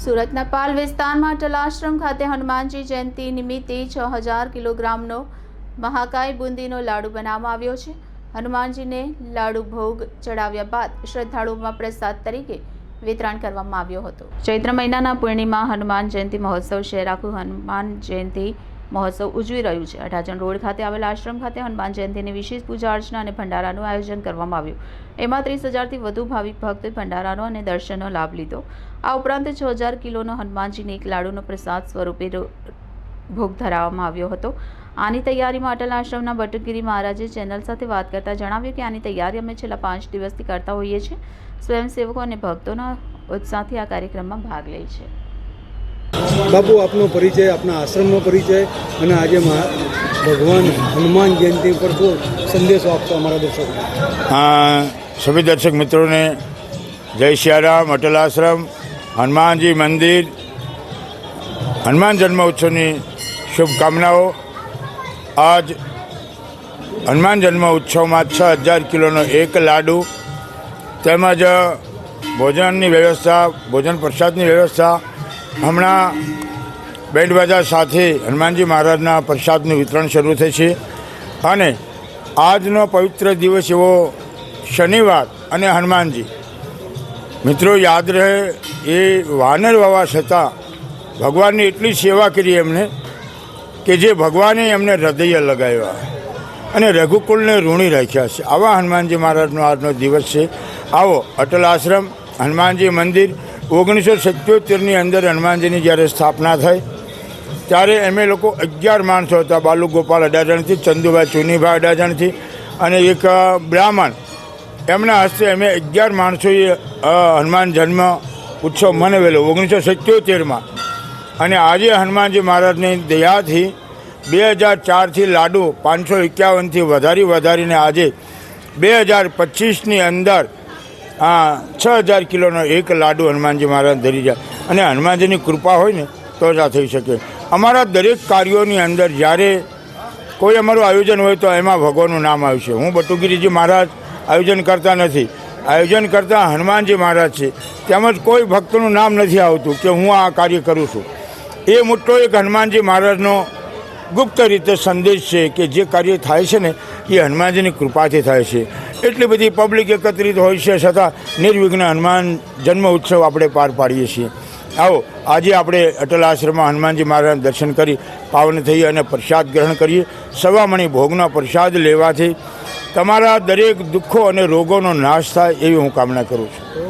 સુરતના પાલ વિસ્તારમાં ટલાશ્રમ ખાતે હનુમાનજી જયંતિ નિમિત્તે છ હજાર કિલોગ્રામનો મહાકાય બુંદીનો લાડુ બનાવવામાં આવ્યો છે. હનુમાનજીને લાડુ ભોગ ચડાવ્યા બાદ શ્રદ્ધાળુઓમાં પ્રસાદ તરીકે વિતરણ કરવામાં આવ્યો હતો. ચૈત્ર મહિનાના પૂર્ણિમા હનુમાન જયંતિ મહોત્સવ શહેર હનુમાન જયંતિ મહોત્સવ ઉજવી રહ્યું છે. અઢાજણ રોડ ખાતે આવેલા આશ્રમ ખાતે હનુમાન જયંતિની વિશેષ પૂજા અર્ચના અને ભંડારાનું આયોજન કરવામાં આવ્યું. એમાં ત્રીસ હજારથી વધુ ભાવિક ભક્તોએ ભંડારાનો અને દર્શનનો લાભ લીધો. આ ઉપરાંત છ હજાર કિલોનો હનુમાનજીને એક લાડુનો પ્રસાદ સ્વરૂપે ભોગ ધરાવવામાં આવ્યો હતો. આની તૈયારીમાં અટલ આશ્રમના બટુગીરી મહારાજે ચેનલ સાથે વાત કરતા જણાવ્યું કે આની તૈયારી અમે છેલ્લા પાંચ દિવસથી કરતા હોઈએ છીએ. સ્વયંસેવકો અને ભક્તોના ઉત્સાહથી આ કાર્યક્રમમાં ભાગ લે છે. બાપુ, આપનો પરિચય, આપના આશ્રમનો પરિચય અને આજે ભગવાન હનુમાન જયંતિ પર શું સંદેશો આપશો અમારા દર્શકો. સભી દર્શક મિત્રોને જય સિયારામ અટલ આશ્રમ, હનુમાનજી મંદિર, હનુમાન જન્મ ઉત્સવની શુભકામનાઓ. આજ હનુમાન જન્મ ઉત્સવમાં છ હજાર કિલોનો એક લાડુ, તેમજ ભોજનની વ્યવસ્થા, ભોજન પ્રસાદની વ્યવસ્થા હમણાં બેન્ડ સાથે હનુમાનજી મહારાજના પ્રસાદનું વિતરણ શરૂ થશે અને આજનો પવિત્ર દિવસ એવો શનિવાર અને હનુમાનજી. મિત્રો, યાદ રહે, એ વાનર વાવા છતાં ભગવાનની એટલી સેવા કરી એમને કે જે ભગવાને એમને હૃદય લગાવ્યા અને રઘુકુલને ઋણી રાખ્યા છે. આવા હનુમાનજી મહારાજનો આજનો દિવસ છે. આવો, અટલ આશ્રમ, હનુમાનજી મંદિર ઓગણીસો સત્યોતેરની અંદર હનુમાનજીની જ્યારે સ્થાપના થઈ, ત્યારે અમે લોકો અગિયાર માણસો હતા, બાલુ ગોપાલ અડાજણથી, ચંદુભાઈ ચુનીભાઈ અડાજણથી અને એક બ્રાહ્મણ. એમના હસ્તે અમે અગિયાર માણસોએ હનુમાન જન્મ ઉત્સવ મનાવેલો ઓગણીસો સત્યોતેરમાં અને આજે હનુમાનજી મહારાજની દયાથી બે હજાર ચારથી લાડુ પાંચસો એકાવનથી વધારી વધારીને આજે બે હજાર પચીસની અંદર આ છ હજાર કિલોનો એક લાડુ હનુમાનજી મહારાજ ધરી જાય. અને હનુમાનજીની કૃપા હોય ને, તો જ આ થઈ શકે. અમારા દરેક કાર્યોની અંદર જ્યારે કોઈ અમારું આયોજન હોય તો એમાં ભગવાનનું નામ આવશે. હું બટુગીરીજી મહારાજ આયોજન કરતા નથી. આયોજન કરતા હનુમાનજી મહારાજ છે. તેમજ કોઈ ભક્તનું નામ નથી આવતું કે હું આ કાર્ય કરું છું. એ મોટો એક હનુમાનજી મહારાજનો ગુપ્ત રીતે સંદેશ છે કે જે કાર્ય થાય છે ને, એ હનુમાનજીની કૃપાથી થાય છે. એટલી બધી પબ્લિક એકત્રિત હોય છે છતાં નિર્વિઘ્ન હનુમાન જન્મ ઉત્સવ આપણે પાર પાડીએ છીએ. આવો, આજે આપણે અટલ આશ્રમમાં હનુમાનજી મહારાજના દર્શન કરી, પાવન થઈ અને પ્રસાદ ગ્રહણ કરીએ. સવામણી ભોગનો પ્રસાદ લેવાથી તમારા દરેક દુઃખો અને રોગોનો નાશ થાય એવી હું કામના કરું છું.